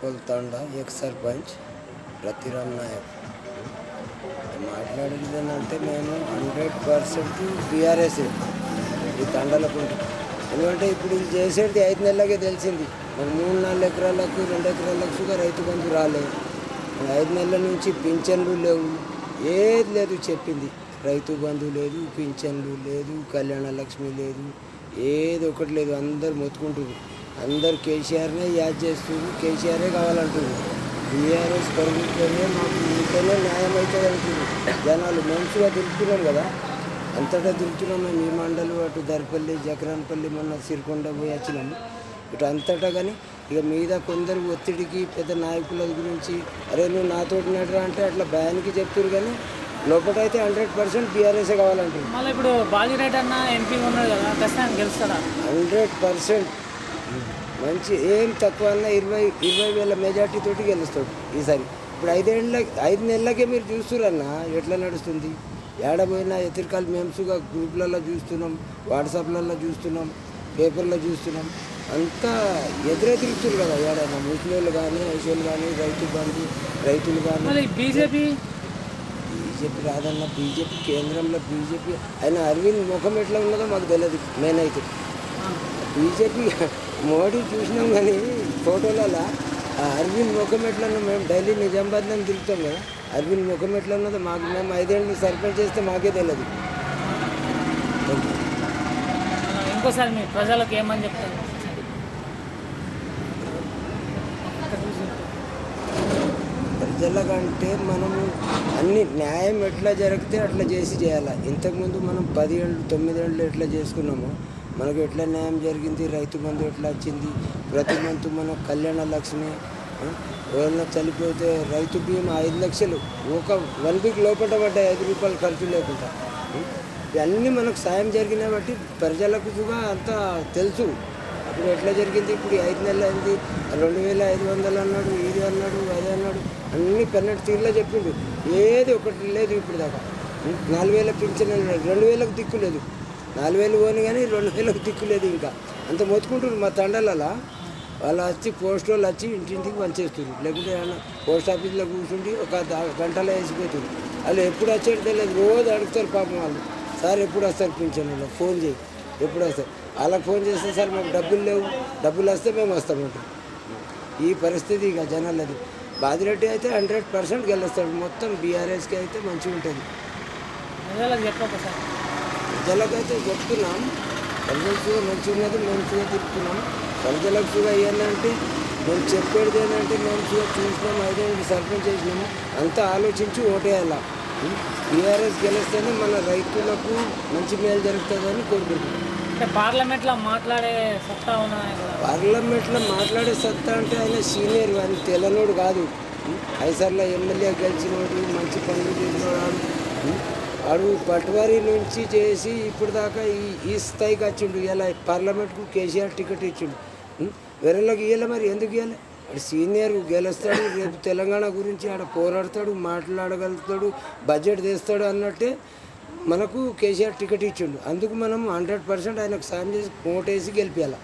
కొల్తాండ ex sarpanch Ratiram Naik. మాట్లాడేది ఏంటంటే నేను హండ్రెడ్ పర్సెంట్ బీఆర్ఎస్ ఈ తండలకు ఎందుకంటే ఇప్పుడు ఇది చేసేది ఐదు నెలలకే తెలిసింది. మరి మూడు నాలుగు ఎకరాలకు రెండు ఎకరాలకు కూడా రైతు బంధు రాలేదు ఐదు నెలల నుంచి పింఛన్లు లేవు. ఏది లేదు చెప్పింది. రైతు బంధు లేదు పింఛన్లు లేదు కళ్యాణ లక్ష్మి లేదు ఏది ఒకటి లేదు. అందరు మొత్తుకుంటారు అందరు కేసీఆర్నే యాద్ చేస్తున్నారు కేసీఆరే కావాలంటున్నారు బీఆర్ఎస్ ప్రభుత్వమే మాకు ఇంతలో న్యాయం అవుతుంది అంటున్నారు జనాలు మంచిగా తిరుగుతున్నాం కదా. అంతటా తిరుగుతున్నాం మేము. ఈ మండలు అటు దర్పల్లి జకరాన్పల్లి మొన్న సిరికొండ పోయి వచ్చినాము ఇటు అంతటా కానీ ఇక మీద కొందరు ఒత్తిడికి పెద్ద నాయకుల గురించి అరే నువ్వు నాతోటి నడరా అంటే అట్లా భయానికి చెప్తున్నారు కానీ లోపల అయితే హండ్రెడ్ పర్సెంట్ బీఆర్ఎస్ఏ కావాలంటున్నారు మళ్ళీ ఇప్పుడు అన్న ఎంపీ ఉన్నాడు కదా ఖచ్చితంగా గెలుస్తాడా? Hundred percent. మంచి ఏం తక్కువ అన్న ఇరవై ఇరవై వేల మెజార్టీ తోటి గెలుస్తాడు ఈసారి. ఇప్పుడు ఐదేళ్ళ ఐదు నెలలకే మీరు చూస్తురన్న ఎట్లా నడుస్తుంది? ఏడపోయినా ఎతిరికాలు మేమ్స్గా గ్రూప్లలో చూస్తున్నాం వాట్సాప్లలో చూస్తున్నాం పేపర్లో చూస్తున్నాం. అంతా ఎదురే తిరుగుతున్నారు కదా ఏడైనా ముస్లింలు కానీ ఐసోలు కానీ రైతు బంధు రైతులు కానీ. బీజేపీ? బీజేపీ రాదన్న బీజేపీ కేంద్రంలో బీజేపీ ఆయన అరవింద్ ముఖం ఎట్లా ఉన్నదో మాకు తెలియదు మెయిన్ అయితే. బీజేపీ మోడీ చూసినాం కానీ ఫోటోలలో ఆ అరవింద్ ముఖం ఎట్లా ఉన్నదో మేము డైలీ నిజామాబాద్లో తిరుగుతాం కదా. అరవింద్ ముఖం ఎట్లా ఉన్నదో మాకు మేము ఐదేళ్ళు సర్పంచ్ చేస్తే మాకే తెలియదు ఇంకోసారి మీ ప్రజలకు ఏమని చెప్తారు? ప్రజలకంటే మనము అన్ని న్యాయం ఎట్లా జరిగితే అట్లా చేసి చేయాలి. ఇంతకుముందు మనం పది ఏళ్ళు తొమ్మిది ఏళ్ళు ఎట్లా చేసుకున్నామో మనకు ఎట్లా న్యాయం జరిగింది? రైతు బంధు ఎట్లా వచ్చింది? ప్రతి మంత్ మన కళ్యాణ లక్ష్మి ఎవరైనా చనిపోతే రైతు బీమా ఐదు లక్షలు. ఒక వన్ వీక్ లోపల పడ్డాయి ఐదు రూపాయలు ఖర్చు లేకుండా ఇవన్నీ మనకు సాయం జరిగిన బట్టి ప్రజలకు కూడా అంతా తెలుసు. అప్పుడు ఎట్లా జరిగింది? ఇప్పుడు ఐదు నెలలు అయింది. రెండు వేల ఐదు వందలు అన్నాడు ఇది అన్నాడు అది అన్నాడు. అన్ని పెన్నట్టు తీరులో చెప్పిండు. ఏది ఒకటి లేదు ఇప్పుడు దాకా. నాలుగు వేల పింఛన్ రెండు వేలకు దిక్కు లేదు. నాలుగు వేలు పోను కానీ రెండు వేలకు దిక్కు లేదు ఇంకా. అంత మొత్తుకుంటున్నారు మా తండలలో. వాళ్ళు వచ్చి పోస్ట్ వాళ్ళు వచ్చి ఇంటింటికి పనిచేస్తారు లేకుంటే ఏమన్నా పోస్ట్ ఆఫీస్లో కూర్చుండి ఒక గంటలో వేసిపోతుంది వాళ్ళు ఎప్పుడు వచ్చేది తెలియదు. రోజు అడుగుతారు పాపం వాళ్ళు. సార్ ఎప్పుడు వస్తారు పింఛన్ ఫోన్ చేయి. ఎప్పుడు వస్తారు? వాళ్ళకి ఫోన్ చేస్తే సార్ మాకు డబ్బులు లేవు. డబ్బులు వస్తే మేము వస్తామంటాం ఈ పరిస్థితి ఇక జనాలది. బాదిరెడ్డి అయితే హండ్రెడ్ పర్సెంట్ గెలుస్తాడు. మొత్తం బీఆర్ఎస్కి అయితే మంచిగా ఉంటుంది ప్రజలకైతే చెప్తున్నాం. ప్రజలకు కూడా మంచిగా ఉన్నది మంచిగా తిప్పుతున్నాం. ప్రజలకు కూడా ఏంటంటే మేము చెప్పేది ఏంటంటే మంచిగా చూసినాం ఐదేళ్ళు సర్పంచ్ చేసినాము అంతా ఆలోచించి ఓటేయాల? బీఆర్ఎస్ గెలిస్తేనే మన రైతులకు మంచి మేలు జరుగుతుందని కోరుకుంటున్నాం. అంటే పార్లమెంట్లో మాట్లాడే సత్తా ఉన్నాయి పార్లమెంట్లో మాట్లాడే సత్తా అంటే ఆయన సీనియర్ అని తెలనోడు కాదు. ఐసర్లో ఎమ్మెల్యే గెలిచినోడు మంచి పనులు చేసినోడు? వాడు పట్వారి నుంచి చేసి ఇప్పుడు దాకా ఈ ఈ స్థాయికి వచ్చిండు. ఇలా పార్లమెంట్కు కేసీఆర్ టికెట్ ఇచ్చిండు. ఉం? వేరేళ్ళకి ఇవ్వలే మరి? ఎందుకు ఇవ్వాలి వాడు సీనియర్ గెలుస్తాడు రేపు తెలంగాణ గురించి ఆడ పోరాడతాడు మాట్లాడగలుగుతాడు బడ్జెట్ తెస్తాడు అన్నట్టే మనకు కేసీఆర్ టికెట్ ఇచ్చిండు. అందుకు మనం హండ్రెడ్ పర్సెంట్ ఆయనకు సాయం చేసి ఓటేసి గెలిపించాలి